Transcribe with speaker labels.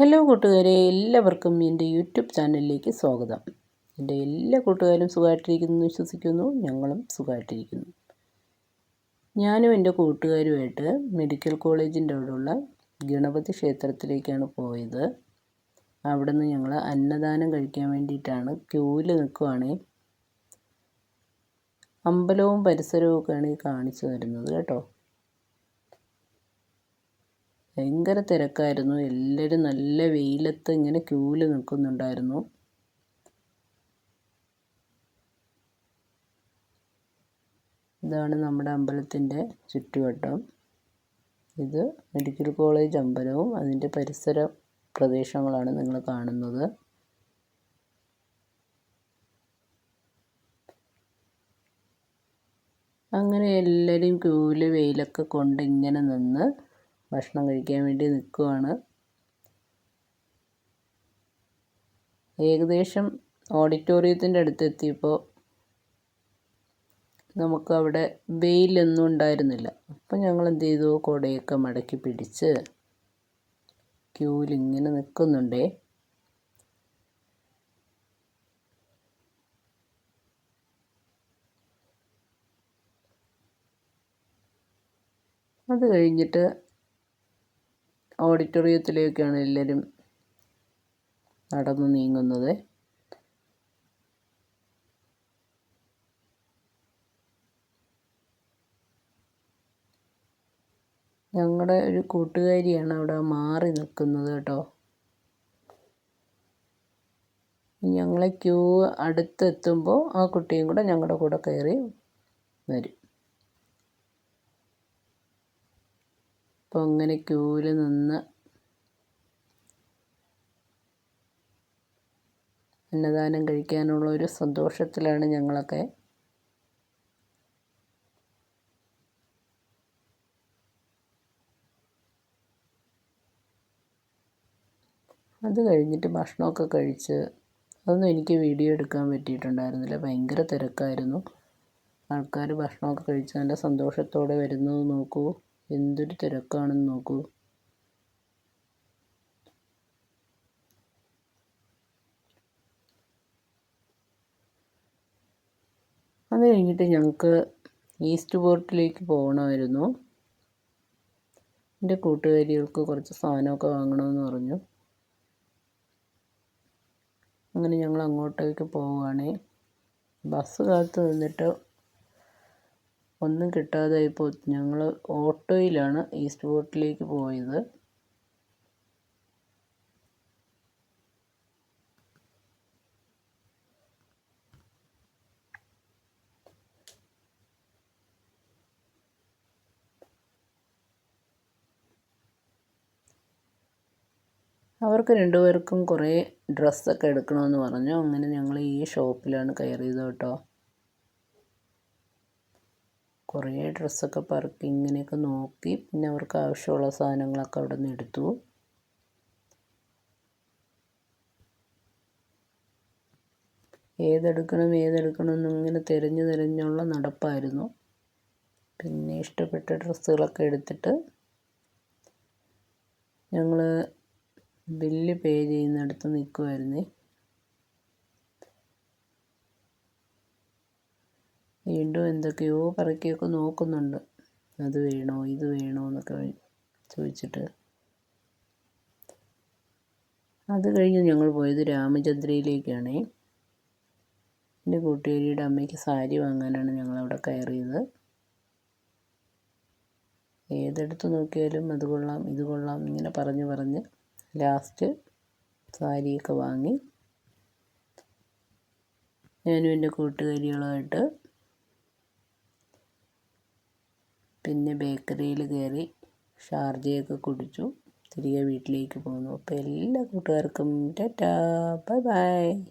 Speaker 1: Hello കൂട്ടുകാരെ എല്ലാവർക്കും എന്റെ യൂട്യൂബ് ചാനലിലേക്ക് സ്വാഗതം. എന്റെ എല്ലാ കൂട്ടുകാരും സുഖമായിട്ടിരിക്കുന്നു വിശ്വസിക്കുന്നു. ഞങ്ങളും സുഖമായിട്ടിരിക്കുന്നു. ഞാനും എന്റെ കൂട്ടുകാരുമായിട്ട് മെഡിക്കൽ കോളേജിന്റെ അവിടെയുള്ള ഗണപതി ക്ഷേത്രത്തിലേക്കാണ് പോയത്. അവിടെ നിന്ന് ഞങ്ങൾ അന്നദാനം കഴിക്കാൻ വേണ്ടിയിട്ടാണ് ക്യൂവിൽ നിൽക്കുവാണേ. അമ്പലവും പരിസരവും ഒക്കെയാണ് കാണിച്ചു തരുന്നത് കേട്ടോ. ഭയങ്കര തിരക്കായിരുന്നു. എല്ലാവരും നല്ല വെയിലത്ത് ഇങ്ങനെ ക്യൂവിൽ നിൽക്കുന്നുണ്ടായിരുന്നു. ഇതാണ് നമ്മുടെ അമ്പലത്തിന്റെ ചുറ്റുവട്ടം. ഇത് മെഡിക്കൽ കോളേജ് അമ്പലവും അതിന്റെ പരിസര പ്രദേശങ്ങളാണ് നിങ്ങൾ കാണുന്നത്. അങ്ങനെ എല്ലാവരും ക്യൂവിൽ വെയിലൊക്കെ കൊണ്ട് ഇങ്ങനെ നിന്ന് ഭക്ഷണം കഴിക്കാൻ വേണ്ടി നിൽക്കുവാണ്. ഏകദേശം ഓഡിറ്റോറിയത്തിന്റെ അടുത്ത് എത്തിയപ്പോൾ നമുക്കവിടെ വെയിലൊന്നും ഉണ്ടായിരുന്നില്ല. അപ്പം ഞങ്ങൾ എന്ത് ചെയ്തു കുടയൊക്കെ മടക്കി പിടിച്ച് ക്യൂവിൽ ഇങ്ങനെ നിൽക്കുന്നുണ്ടേ. അത് കഴിഞ്ഞിട്ട് ഓഡിറ്റോറിയത്തിലേക്കാണ് എല്ലാവരും നടന്നു നീങ്ങുന്നത്. ഞങ്ങളുടെ ഒരു കൂട്ടുകാരിയാണ് അവിടെ മാറി നിൽക്കുന്നത് കേട്ടോ. ഞങ്ങളെ ക്യൂ അടുത്തെത്തുമ്പോൾ ആ കുട്ടിയും കൂടെ ഞങ്ങളുടെ കൂടെ കയറി വരും. അപ്പോൾ അങ്ങനെ ക്യൂവിൽ നിന്ന് അന്നദാനം കഴിക്കാനുള്ള ഒരു സന്തോഷത്തിലാണ് ഞങ്ങളൊക്കെ അത് കഴിഞ്ഞിട്ട് ഭക്ഷണമൊക്കെ കഴിച്ച് അതൊന്നും എനിക്ക് വീഡിയോ എടുക്കാൻ പറ്റിയിട്ടുണ്ടായിരുന്നില്ല. ഭയങ്കര തിരക്കായിരുന്നു. ആൾക്കാർ ഭക്ഷണമൊക്കെ കഴിച്ച് നല്ല സന്തോഷത്തോടെ വരുന്നത് നോക്കൂ. എന്തൊരു തിരക്കാണെന്ന് നോക്കൂ. അത് കഴിഞ്ഞിട്ട് ഞങ്ങൾക്ക് ഈസ്റ്റ് പോർട്ടിലേക്ക് പോകണമായിരുന്നു. എന്റെ കൂട്ടുകാരികൾക്ക് കുറച്ച് സാധനമൊക്കെ വാങ്ങണമെന്ന് പറഞ്ഞു. അങ്ങനെ ഞങ്ങൾ അങ്ങോട്ടേക്ക് പോവുകയാണ്. ബസ് കാത്തു നിന്നിട്ട് ഒന്നും കിട്ടാതായപ്പോൾ ഞങ്ങൾ ഓട്ടോയിലാണ് ഈസ്റ്റ് ബോട്ടിലേക്ക് പോയത്. അവർക്ക് രണ്ടുപേർക്കും കുറേ ഡ്രസ്സൊക്കെ എടുക്കണമെന്ന് പറഞ്ഞു. അങ്ങനെ ഞങ്ങൾ ഈ ഷോപ്പിലാണ് കയറിയത് കേട്ടോ. കുറേ ഡ്രസ്സൊക്കെ പറക്കി ഇങ്ങനെയൊക്കെ നോക്കി പിന്നെ അവർക്ക് ആവശ്യമുള്ള സാധനങ്ങളൊക്കെ അവിടെ നിന്ന് എടുത്തു. ഏതെടുക്കണം ഏതെടുക്കണം എന്നിങ്ങനെ തിരഞ്ഞു തിരഞ്ഞുള്ള നടപ്പായിരുന്നു. പിന്നെ ഇഷ്ടപ്പെട്ട ഡ്രസ്സുകളൊക്കെ എടുത്തിട്ട് ഞങ്ങൾ ബില്ല് പേ ചെയ്യുന്നിടത്ത് നിൽക്കുമായിരുന്നേ വീണ്ടും എന്തൊക്കെയോ പറക്കിയൊക്കെ നോക്കുന്നുണ്ട്. അത് വേണോ ഇത് വേണോ എന്നൊക്കെ ചോദിച്ചിട്ട്. അത് കഴിഞ്ഞ് ഞങ്ങൾ പോയത് രാമചന്ദ്രയിലേക്കാണ്. എന്റെ കൂട്ടുകാരിയുടെ അമ്മയ്ക്ക് സാരി വാങ്ങാനാണ് ഞങ്ങളവിടെ കയറിയത്. ഏതെടുത്ത് നോക്കിയാലും അത് കൊള്ളാം ഇത് കൊള്ളാം ഇങ്ങനെ പറഞ്ഞ് പറഞ്ഞ് ലാസ്റ്റ് സാരിയൊക്കെ വാങ്ങി. ഞാനും എന്റെ കൂട്ടുകാരികളുമായിട്ട് പിന്നെ ബേക്കറിയിൽ കയറി ഷാർജയൊക്കെ കുടിച്ചു. തിരികെ വീട്ടിലേക്ക് പോന്നു. അപ്പോൾ എല്ലാ കൂട്ടുകാർക്കും ടാറ്റാ. Bye bye.